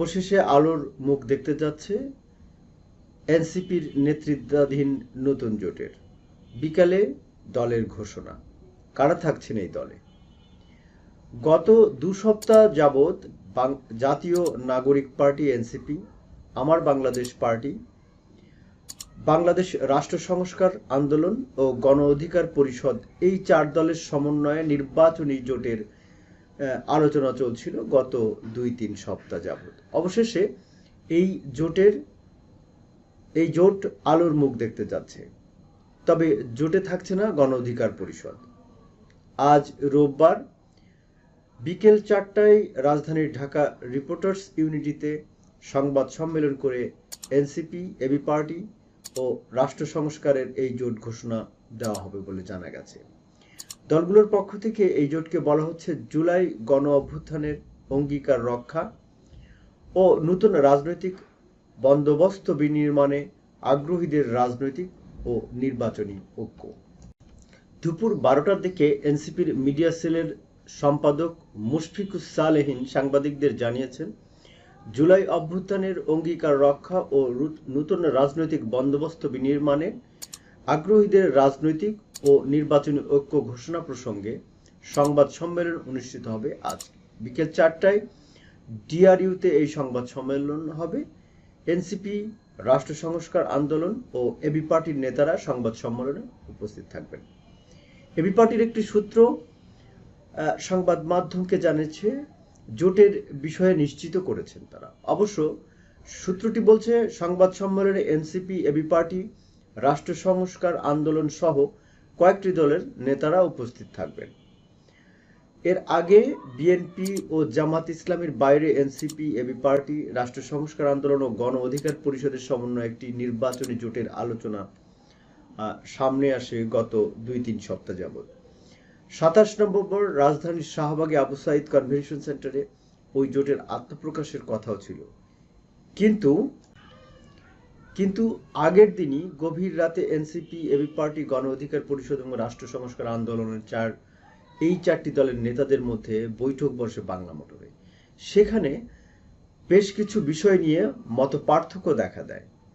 অবশেষে আলোর মুখ দেখতে যাচ্ছে এনসিপির নেতৃত্বাধীন নতুন জোটের। বিকালে দলের ঘোষণা। কারা থাকছেন এই দলে? গত দু সপ্তাহ যাবৎ জাতীয় নাগরিক পার্টি এনসিপি, আমার বাংলাদেশ পার্টি, বাংলাদেশ রাষ্ট্র সংস্কার আন্দোলন ও গণ অধিকার পরিষদ এই চার দলের সমন্বয়ে নির্বাচনী জোটের আলোচনা চলছিল গত দুই তিন সপ্তাহ যাবৎ। অবশেষে এই জোটের, এই জোট আলোর মুখ দেখতে যাচ্ছে। তবে জোটে থাকছে না গণ অধিকার পরিষদ। আজ রোববার বিকেল চারটায় রাজধানীর ঢাকা রিপোর্টার্স ইউনিটিতে সংবাদ সম্মেলন করে এনসিপি, এবি পার্টি ও রাষ্ট্র সংস্কারের এই জোট ঘোষণা দেওয়া হবে বলে জানা গেছে। দলগুলোর পক্ষ থেকে এই জোটকে বলা হচ্ছে জুলাই গণ অভ্যুত্থানের অঙ্গীকার রক্ষা ও নতুন রাজনৈতিক বন্দোবস্ত বিনির্মাণে আগ্রহীদের রাজনৈতিক ও নির্বাচনী ঐক্য। দুপুর বারোটার দিকে এনসিপির মিডিয়া সেলের সম্পাদক মুশফিকুস সালেহীন সাংবাদিকদের জানিয়েছেন, জুলাই অভ্যুত্থানের অঙ্গীকার রক্ষা ও নতুন রাজনৈতিক বন্দোবস্ত বিনির্মাণে আগ্রহীদের রাজনৈতিক ও নির্বাচনী ঐক্য ঘোষণা প্রসঙ্গে সংবাদ সম্মেলন অনুষ্ঠিত হবে আজ বিকেল চারটায়। ডিআরইউতে এই সংবাদ সম্মেলন হবে। এনসিপি, রাষ্ট্র সংস্কার আন্দোলন ও এবি পার্টির নেতারা সংবাদ সম্মেলনে উপস্থিত থাকবেন। এবি পার্টির একটি সূত্র সংবাদ মাধ্যমকে জানিয়েছে, জোটের বিষয়ে নিশ্চিত করেছেন তারা। অবশ্য সূত্রটি বলছে, সংবাদ সম্মেলনে এনসিপি, এবি পার্টি, রাষ্ট্র সংস্কার আন্দোলন সহ কয়েকটি দলের নেতারা উপস্থিত থাকবেন। এর আগে বিএনপি ও জামাত ইসলামের বাইরে এনসিপি এবি পার্টি, রাষ্ট্র সংস্কার আন্দোলন ও গণ অধিকার পরিষদের সমন্বয়ে একটি নির্বাচনী জোটের আলোচনা সামনে আসে গত দুই তিন সপ্তাহ যাবত সাতাশ নভেম্বর রাজধানীর শাহবাগে আবু সাইদ কনভেনশন সেন্টারে ওই জোটের আত্মপ্রকাশের কথাও ছিল। কিন্তু কিন্তু আগের দিনই গভীর রাতে এনসিপি, এবি পার্টি, গণ অধিকার পরিষদ এবং রাষ্ট্র সংস্কার আন্দোলনের চার, এই চারটি দলের নেতাদের মধ্যে বৈঠক বসে বাংলা মোটরে। সেখানে বেশ কিছু বিষয় নিয়ে মত পার্থক্য দেখা দেয়।